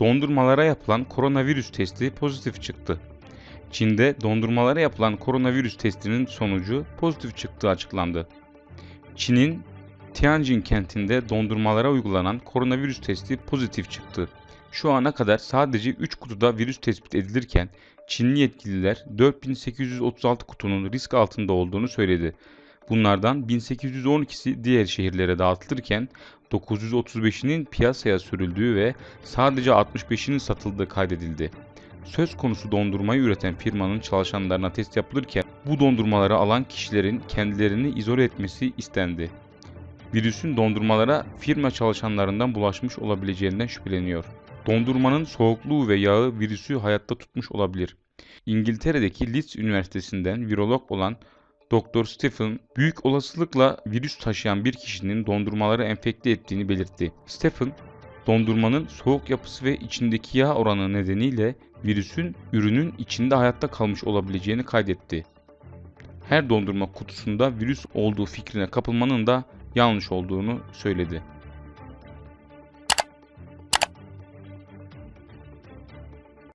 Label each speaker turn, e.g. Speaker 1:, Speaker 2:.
Speaker 1: Dondurmalara yapılan koronavirüs testi pozitif çıktı. Çin'de dondurmalara yapılan koronavirüs testinin sonucu pozitif çıktığı açıklandı. Çin'in Tianjin kentinde dondurmalara uygulanan koronavirüs testi pozitif çıktı. Şu ana kadar sadece 3 kutuda virüs tespit edilirken Çinli yetkililer 4836 kutunun risk altında olduğunu söyledi. Bunlardan 1812'si diğer şehirlere dağıtılırken 935'inin piyasaya sürüldüğü ve sadece 65'inin satıldığı kaydedildi. Söz konusu dondurmayı üreten firmanın çalışanlarına test yapılırken bu dondurmaları alan kişilerin kendilerini izole etmesi istendi. Virüsün dondurmalara firma çalışanlarından bulaşmış olabileceğinden şüpheleniyor. Dondurmanın soğukluğu ve yağı virüsü hayatta tutmuş olabilir. İngiltere'deki Leeds Üniversitesi'nden virolog olan Dr. Stephen büyük olasılıkla virüs taşıyan bir kişinin dondurmaları enfekte ettiğini belirtti. Stephen, dondurmanın soğuk yapısı ve içindeki yağ oranı nedeniyle virüsün ürünün içinde hayatta kalmış olabileceğini kaydetti. Her dondurma kutusunda virüs olduğu fikrine kapılmanın da yanlış olduğunu söyledi.